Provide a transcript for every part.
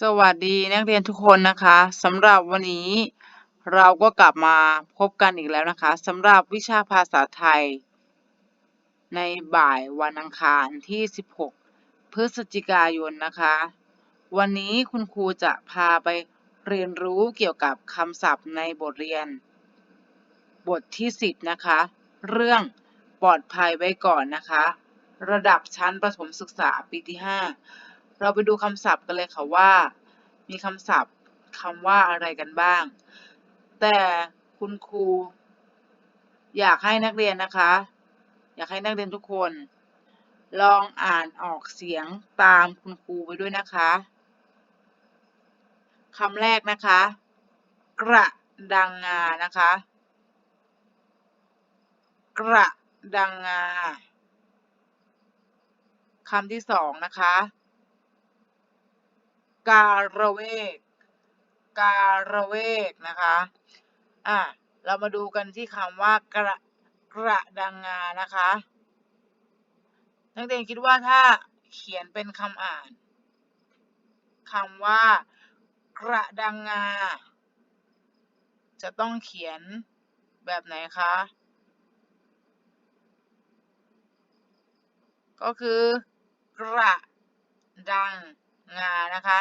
สวัสดีนักเรียนทุกคนนะคะสำหรับวันนี้เราก็กลับมาพบกันอีกแล้วนะคะสำหรับวิชาภาษาไทย ในบ่ายวันอังคารที่ 16 พฤศจิกายนนะคะ วันนี้คุณครูจะพาไปเรียนรู้เกี่ยวกับคำศัพท์ในบทเรียน บทที่ 10 นะคะ เรื่องปลอดภัยไว้ก่อนนะคะ ระดับชั้นประถมศึกษาปีที่ 5 เราไปดูคำศัพท์กันเลยค่ะว่า มีคำศัพท์คำว่าอะไรกันบ้าง แต่คุณครู อยากให้นักเรียนนะคะ อยากให้นักเรียนทุกคน ลองอ่านออกเสียงตามคุณครูไปด้วยนะคะคำแรกนะคะ กระดังงานะคะ กระดังงาคำที่สองนะคะ การะเวก การะเวกนะคะ อะ เรามาดูกันที่คำว่ากระกระดังงานะคะ นักเรียนคิดว่าถ้าเขียนเป็นคำอ่านคำว่ากระดังงา จะต้องเขียนแบบไหนคะ ก็คือกระดัง งานะคะ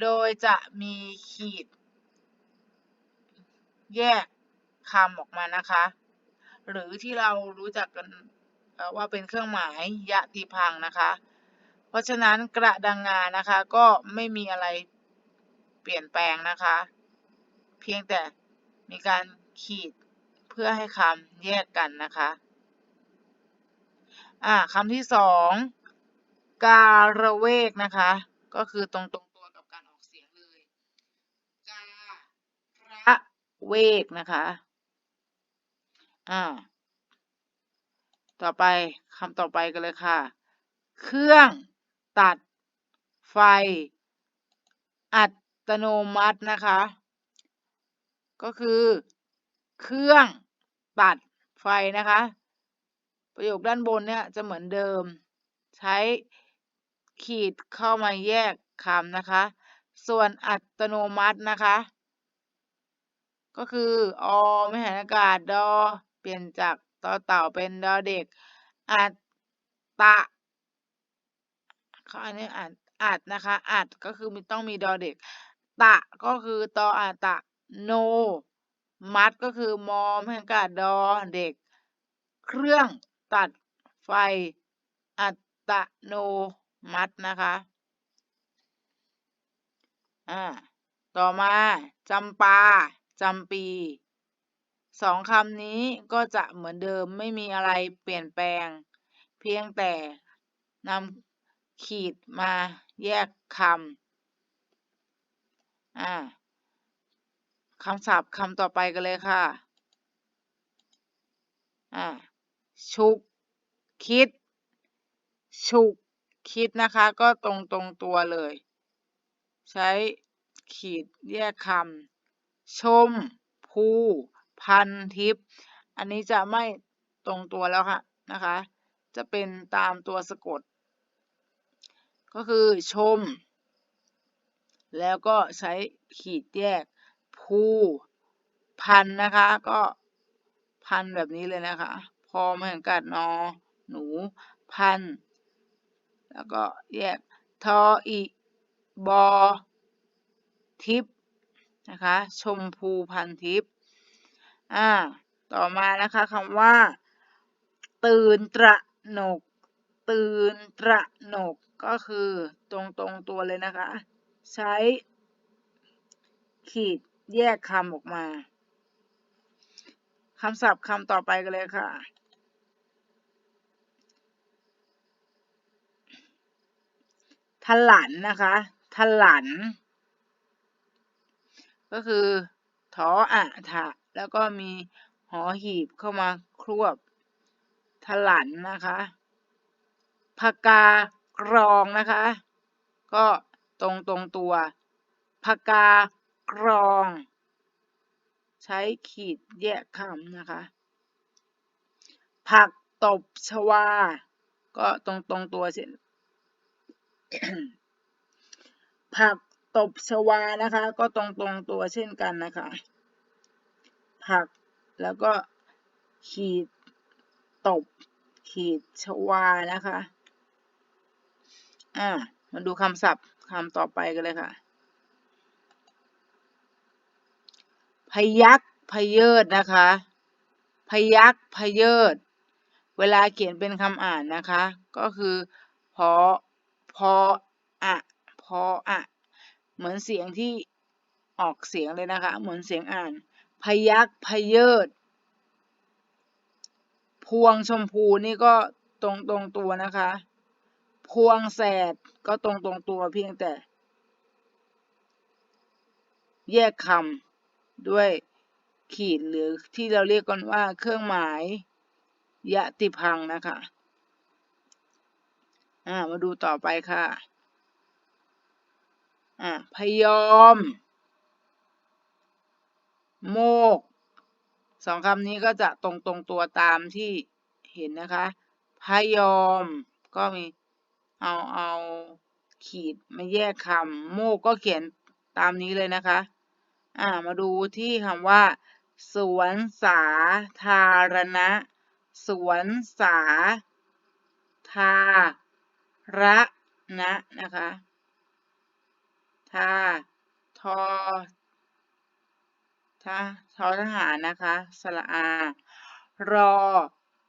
โดยจะมีขีด แยกคำออกมานะคะ หรือที่เรารู้จักกันว่าเป็นเครื่องหมายยะติพังนะคะ เพราะฉะนั้นกระดังงานะคะก็ไม่มีอะไรเปลี่ยนแปลงนะคะ เพียงแต่มีการขีดเพื่อให้คำแยกกันนะคะอ่าคำที่สองการะเวกนะคะ ก็คือตรงตรงตัวกับการออกเสียงเลยกาพระเวกนะคะ อ่า ต่อไปคำต่อไปกันเลยค่ะ เครื่องตัดไฟ อัตโนมัตินะคะ ก็คือ เครื่องตัดไฟนะคะ ประโยคด้านบนเนี่ยจะเหมือนเดิม ใช้ ขีดเข้ามาแยกคำนะคะ ส่วนอัตโนมัตินะคะ ก็คืออไม่หันอากาศดอ เปลี่ยนจากต่อเต่าเป็นดอเด็ก อัตตะเขาอันนี้อ่านอัดนะคะ อัดก็คือมีต้องมีดอเด็ก ตะก็คือตออาตะโน มัดก็คือมอมหันอากาศดอเด็ก เครื่องตัดไฟ อัตโน มัดนะคะอ่าต่อมาจำปาจำปีสองคำนี้ก็จะเหมือนเดิมไม่มีอะไรเปลี่ยนแปลง เพียงแต่นำขีดมาแยกคำอ่าคำศัพท์คำต่อไปกันเลยค่ะอ่าชุก คิด ฉุก คิดนะคะ ก็ตรงตรงตัวเลย ใช้ขีดแยกคำชม ภูพันทิพย์อันนี้จะไม่ตรงตัวแล้วค่ะนะคะ จะเป็นตามตัวสะกด ก็คือชม แล้วก็ใช้ขีดแยก ภูพันนะคะ ก็พันแบบนี้เลยนะคะ พอเหมือนกันนอ หนู พัน แล้วก็แยกทออีบอทิพนะคะ ชมพูพันทิพอ่า ต่อมานะคะคำว่า ตื่นตระหนก ตื่นตระหนกก็คือตรงตรงตัวเลยนะคะ ใช้ ขีดแยกคำออกมาคำศัพท์คำต่อไปกันเลยค่ะ ทลันนะคะทลัน ก็คือทออะทะแล้วก็มีหอหีบเข้ามาครวบทลันนะคะพกากรองนะคะ ก็ตรงตรงตัวพกากรอง ใช้ขีดแยกคำนะคะ ผักตบชวา ก็ตรงตรงตัวเช่น ผักตบชวานะคะ ก็ตรงตรงตัวเช่นกันนะคะ ผักแล้วก็ขีดตบ ขีดชวานะคะ อ่ามาดูคำศัพท์คำต่อไปกันเลยค่ะ พยักพเยิดนะคะ พยักพเยิด เวลาเขียนเป็นคำอ่านนะคะ ก็คือพอ พออะพออะเหมือนเสียงที่ออกเสียงเลยนะคะ เหมือนเสียงอ่าน พยักพเยิด พวงชมพูนี่ก็ตรงตรงตัวนะคะ พวงแสดก็ตรงตรงตัวเพียงแต่ แยกคำด้วยขีดหรือที่เราเรียกกันว่าเครื่องหมายยะติพังนะคะ อ่า มาดูต่อไปค่ะ อ่าพยอม โมก สองคำนี้ก็จะตรงตรงตัวตามที่เห็นนะคะ พยอม ก็มี เอา เอาขีดมาแยกคำโมกก็เขียนตามนี้เลยนะคะ อ่า มาดูที่คำว่า สวนสาธารณะ สวนสาธา รณะนะคะทาทอทาทอทหารนะคะ สระอา รอ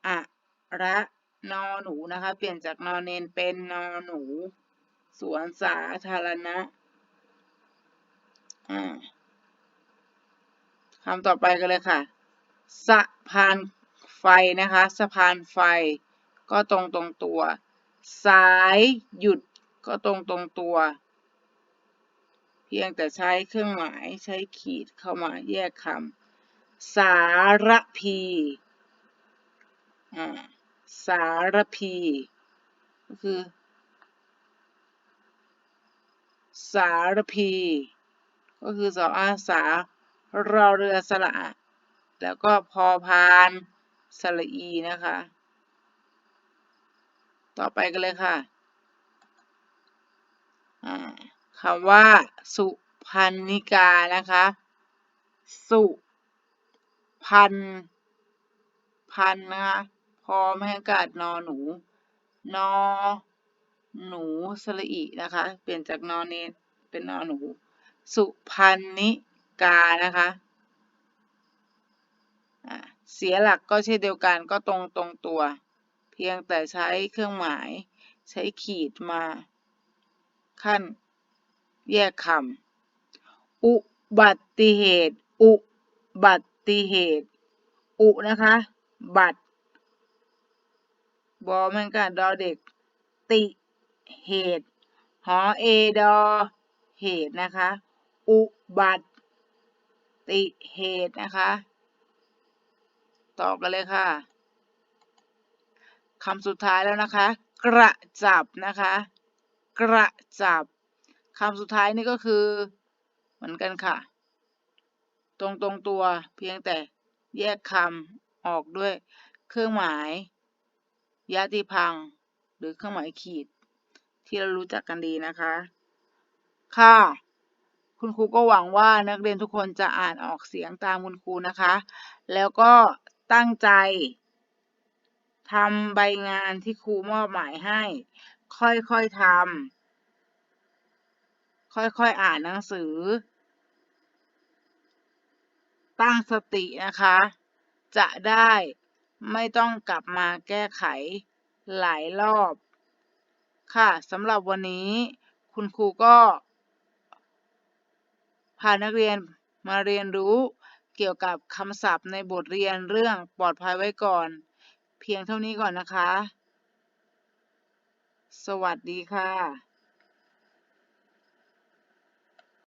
อะระนอหนูนะคะ เปลี่ยนจากนอเนนเป็นนอหนู สวนสาธารณะอ่าคำต่อไปกันเลยค่ะ สะพานไฟนะคะ สะพานไฟ ก็ตรงตรงตัว สายหยุดก็ตรงตรงตัว เพียงแต่ใช้เครื่องหมายใช้ขีดเข้ามาแยกคำสารพีอ่าสารพีก็คือ สารพี ก็คือสออาสารอเรือสระอะแล้วก็พอพานสระอีนะคะ ต่อไปกันเลยค่ะคำว่า สุพันนิกานะคะ สุพันพันนะคะพอไม่กาดนอหนู นอ หนูสระอีนะคะ เปลี่ยนจากนอเนนเป็นนอหนู สุพันนิกานะคะเสียหลักก็เช่นเดียวกันก็ตรงตรงตัว เพียงแต่ใช้เครื่องหมายใช้ขีดมา ขั้น แยกคำอุบัติเหตุ อุบัติเหตุ อุนะคะ บัตบอมันกันดอเด็ก ติเหตุ หอเอดอ เหตุนะคะ อุบัติเหตุนะคะต่อกันเลยค่ะ คำสุดท้ายแล้วนะคะ กระจับนะคะ กระจับคำสุดท้ายนี่ก็คือ เหมือนกันค่ะ ตรงตรงตัวเพียงแต่แยกคำออกด้วยเครื่องหมายยาติพัง หรือเครื่องหมายขีด ที่เรารู้จักกันดีนะคะ ค่ะ คุณครูก็หวังว่านักเรียนทุกคนจะอ่านออกเสียงตามคุณครูนะคะ แล้วก็ตั้งใจ ทำใบงานที่ครูมอบหมายให้ ค่อยๆทำ ค่อยๆอ่านหนังสือ ตั้งสตินะคะ จะได้ไม่ต้องกลับมาแก้ไขหลายรอบ ค่ะสำหรับวันนี้ คุณครูก็พานักเรียนมาเรียนรู้เกี่ยวกับคำศัพท์ในบทเรียนเรื่องปลอดภัยไว้ก่อน เพียงเท่านี้ก่อนนะคะ สวัสดีค่ะ